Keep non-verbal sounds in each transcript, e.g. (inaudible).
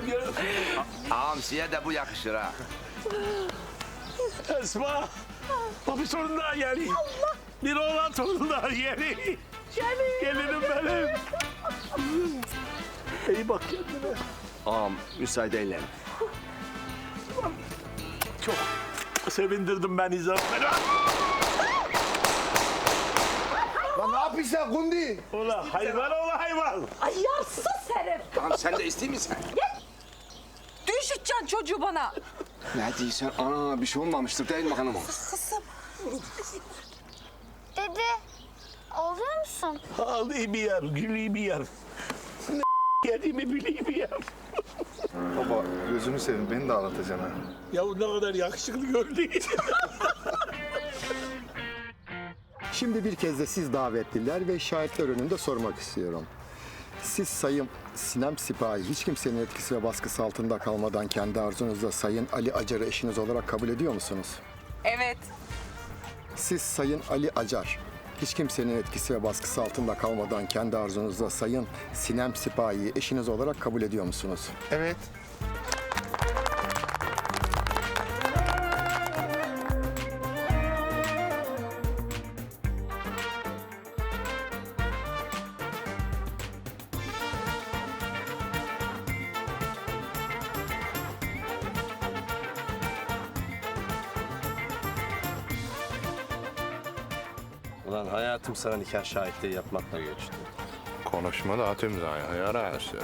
gel gel. Hamsiye de bu yakışır ha. Esma. Bak bir sorun daha geliyor. Bir oğlan torun daha geliyor. Gelinim benim. İyi bak kendine. Ağam müsaade eyle. Çok sevindirdim ben İzabel'i. Lan ne yapıyorsun sen Gundi? Ulan hayvan ola hayvan. Ay yarsız herif. Tamam sen de isteyeyim misin? Çocuğu bana. Ne diyorsun? Ana bir şey olmamıştır değil mi hanımım? Dede, ağlıyor musun? Ağlayayım bir yer, güleyim bir yer. Ne yediğimi bileyim bir yer. Baba gözünü seveyim beni de ağlatacaksın ha. Ya ne kadar yakışıklı gördün. Şimdi bir kez de siz davetliler ve şahitler önünde sormak istiyorum. Siz Sayın Sinem Sipahi hiç kimsenin etkisi ve baskısı altında kalmadan kendi arzunuzla Sayın Ali Acar'ı eşiniz olarak kabul ediyor musunuz? Evet. Siz Sayın Ali Acar hiç kimsenin etkisi ve baskısı altında kalmadan kendi arzunuzla Sayın Sinem Sipahi'yi eşiniz olarak kabul ediyor musunuz? Evet. Ulan hayatım sana nikah şahitliği yapmakla geçti. Konuşma da at imzayı yarası.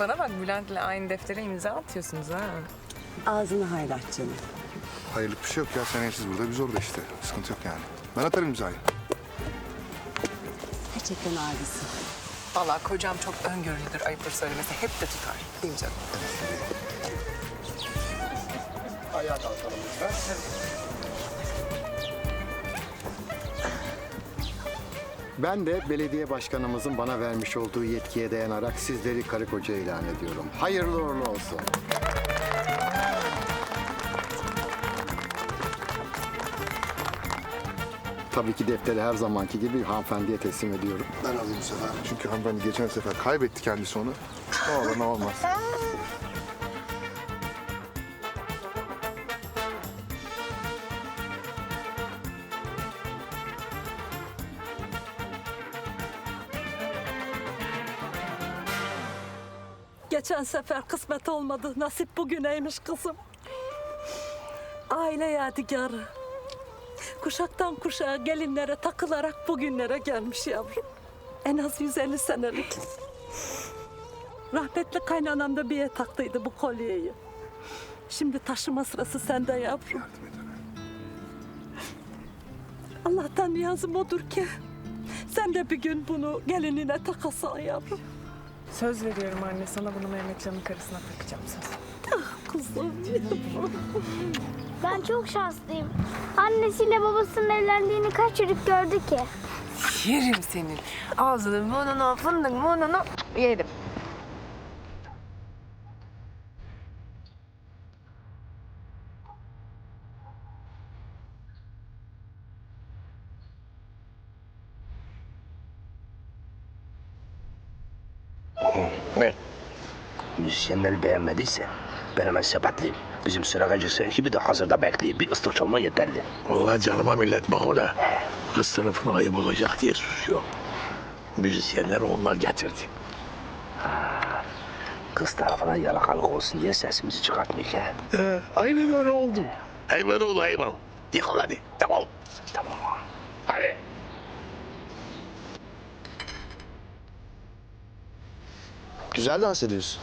Bana bak Bülent'le aynı deftere imza atıyorsunuz ha. Ağzını hayrat canım. Hayırlık bir şey yok ya sen evsiz burada biz orada işte. Sıkıntı yok yani. Ben atarım imzayı. Gerçekten abisin. Vallahi kocam çok öngörülüdür ayıptır söylemesi. Hep de tutar. Değil mi canım? Ben de belediye başkanımızın bana vermiş olduğu yetkiye dayanarak sizleri karı koca ilan ediyorum. Hayırlı uğurlu olsun. Tabii ki defteri her zamanki gibi hanımefendiye teslim ediyorum. Ben alayım bu sefer. Çünkü hanımefendi geçen sefer kaybetti kendisi onu. Ne olur ne olmaz. (laughs) Geçen sefer kısmet olmadı. Nasip bugüneymiş kızım. Aile yadigarı. Kuşaktan kuşağa gelinlere takılarak bugünlere gelmiş yavrum. En az 150 senelik. Rahmetli kaynanam da bir taktıydı bu kolyeyi. Şimdi taşıma sırası sende yavrum. Allah'tan niyazım odur ki sen de bir gün bunu gelinine takasan yavrum. Söz veriyorum anne sana bunu Mehmetcan'ın karısına takacağım söz. Kızım Ben çok şanslıyım. Annesiyle babasının evlendiğini kaç çocuk gördü ki? Yerim senin. Ağzını burnunu fındık burnunu yerim. Ne? Müzisyenleri beğenmediyse ben hemen sepetliyim. Bizim sırakacı sen gibi de hazırda bekliyor. Bir ıslık çalman yeterli. Vallahi canıma millet bak o da. Kız sınıfına ayıp olacak diye susuyor. Müzisyenleri onlar getirdi. Kız tarafına yalakalık olsun diye sesimizi çıkartmıyor ki. Ee, aynen öyle oldu. Hayvan ol hayvan. Yıkıl hadi. Tamam. Güzel dans ediyorsun.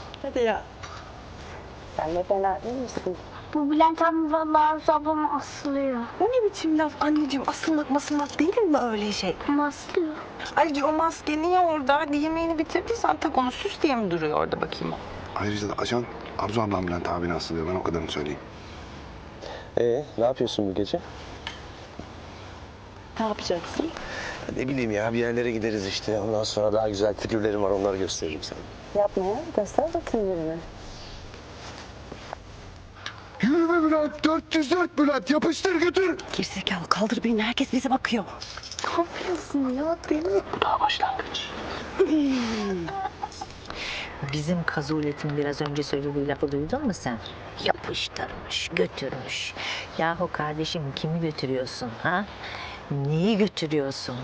Bu Bülent abi vallahi ablama asılıyor. O ne biçim laf anneciğim? Asılmak masılmak değil mi öyle şey? Ama asılıyor. Ayrıca o maske niye orada? Yemeğini bitirdiysen tak onu süs diye mi duruyor orada bakayım? Ayrıca da ajan Arzu ablam Bülent abini asılıyor. Ben o kadarını söyleyeyim. Ee, ne yapıyorsun bu gece? Ne yapacaksın? Ne bileyim ya bir yerlere gideriz işte. Ondan sonra daha güzel figürlerim var onları gösteririm sana. Yapma ya. Göster bakayım birini. Yürü be Bülent. 404 Bülent. Yapıştır götür. Gerizekalı kaldır beni. Herkes bize bakıyor. Ne yapıyorsun ya deli? Bu daha başlangıç. Bizim kazuletin biraz önce söylediği lafı duydun mu sen? Yapıştırmış, götürmüş. Yahu kardeşim kimi götürüyorsun ha? Neyi götürüyorsun?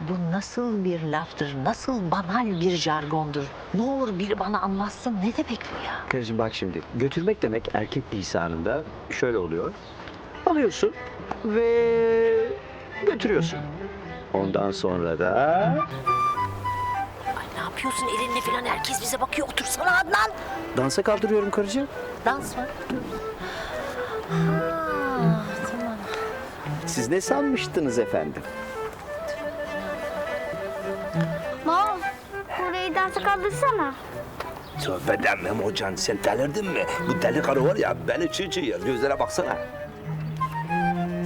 Bu nasıl bir laftır, nasıl banal bir jargondur? Ne olur biri bana anlatsın ne demek bu ya? Karıcığım bak şimdi götürmek demek erkek lisanında şöyle oluyor. Alıyorsun ve götürüyorsun. Ondan sonra da Ay ne yapıyorsun elinle falan herkes bize bakıyor otursana Adnan. dansa kaldırıyorum karıcığım. Dans mı? Siz ne sanmıştınız efendim? Baba burayı dansa kaldırsana. Tövbe demem hocam sen delirdin mi? Bu deli karı var ya beni çiğ çiğ yer. Gözlere baksana.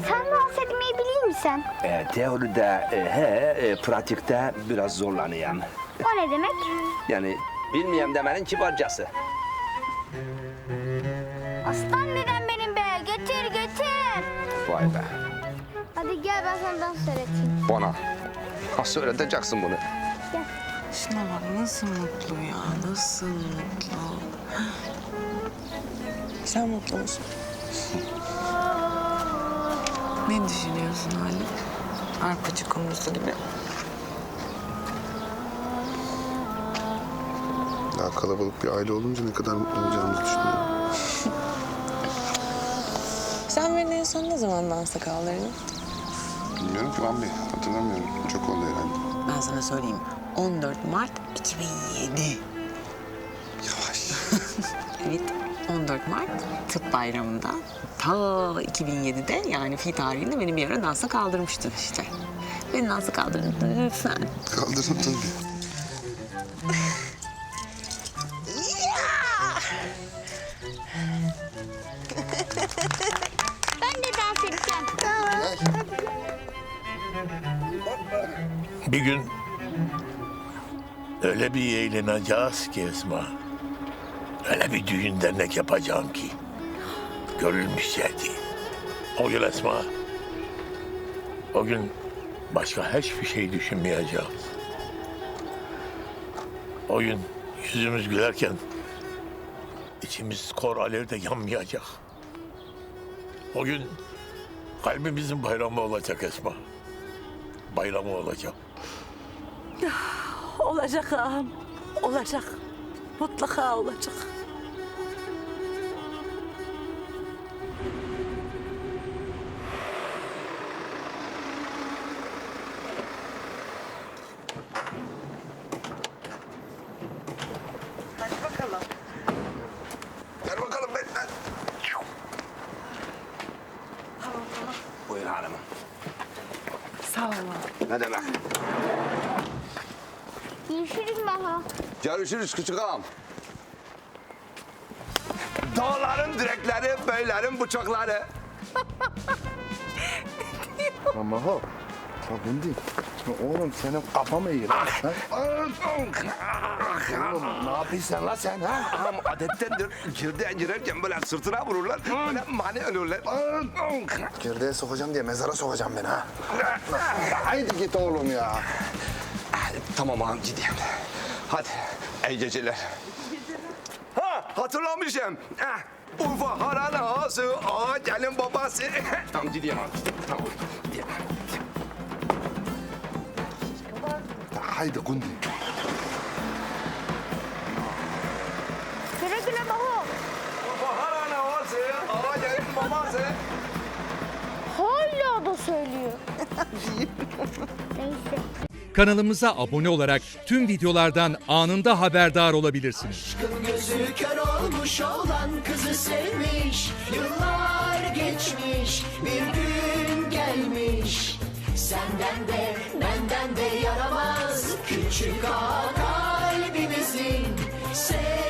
Sen dans etmeyi biliyor musun? E, teoride e, he, e, pratikte biraz zorlanıyorum. O ne demek? Yani bilmiyorum demenin kibarcası. Aslan dedem benim be. Getir getir. Vay be. Gel ben sana dans öğreteyim. Bana. Nasıl öğreteceksin bunu? Şuna bak nasıl mutlu ya. Nasıl mutlu. (gasps) Sen mutlu musun? (laughs) ne düşünüyorsun Halim? Arpacık konusu gibi. Daha kalabalık bir aile olunca ne kadar mutlu olacağımızı düşünüyorum. (laughs) Sen beni en son ne zaman dansa kaldırdın? Bilmiyorum ki Bey. Hatırlamıyorum. Çok oldu herhalde. Ben sana söyleyeyim. 14 Mart 2007. Yavaş. (laughs) Evet, 14 Mart tıp bayramında ta 2007'de yani fi tarihinde beni bir ara dansa kaldırmıştın işte. Beni dansa kaldırdın lütfen. Kaldırın tabii. (laughs) Bir gün öyle bir eğleneceğiz ki Esma. Öyle bir düğün dernek yapacağım ki. Görülmüş şey değil. O gün Esma. O gün başka hiçbir şey düşünmeyeceğiz. O gün yüzümüz gülerken içimiz kor alevde yanmayacak. O gün kalbimizin bayramı olacak Esma. Bayramı olacak. Olacak ağam. Olacak. Mutlaka olacak. Ne demek? Görüşürüz baba. Görüşürüz küçük ağam. Dağların direkleri, beylerin bıçakları. Ama ho. Ya Bundi. Ya Oğlum senin kafa mı iyi lan? ha? Oğlum ne yapıyorsun lan sen ha? Ağam adettendir. Girdiğe girerken böyle sırtına vururlar. Böyle mani ölürler. Gerdeğe sokacağım diye mezara sokacağım beni ha. Haydi git oğlum ya. Tamam ağam gideyim. Hadi iyi geceler. Ha hatırlamışım. Ah, Urfa Haran ağası, ağa gelin babası. (laughs) tamam gideyim ağam. Tamam. Haydi Gundi. Güle güle baba. Urfa Haran ağası, ağa gelin babası. Hala da söylüyor. (laughs) Neyse. Kanalımıza abone olarak tüm videolardan anında haberdar olabilirsiniz. Gözü kör olmuş olan kızı sevmiş Yıllar geçmiş bir gün gelmiş Senden de benden de yaramaz Ağa kalbimizin Sevgisi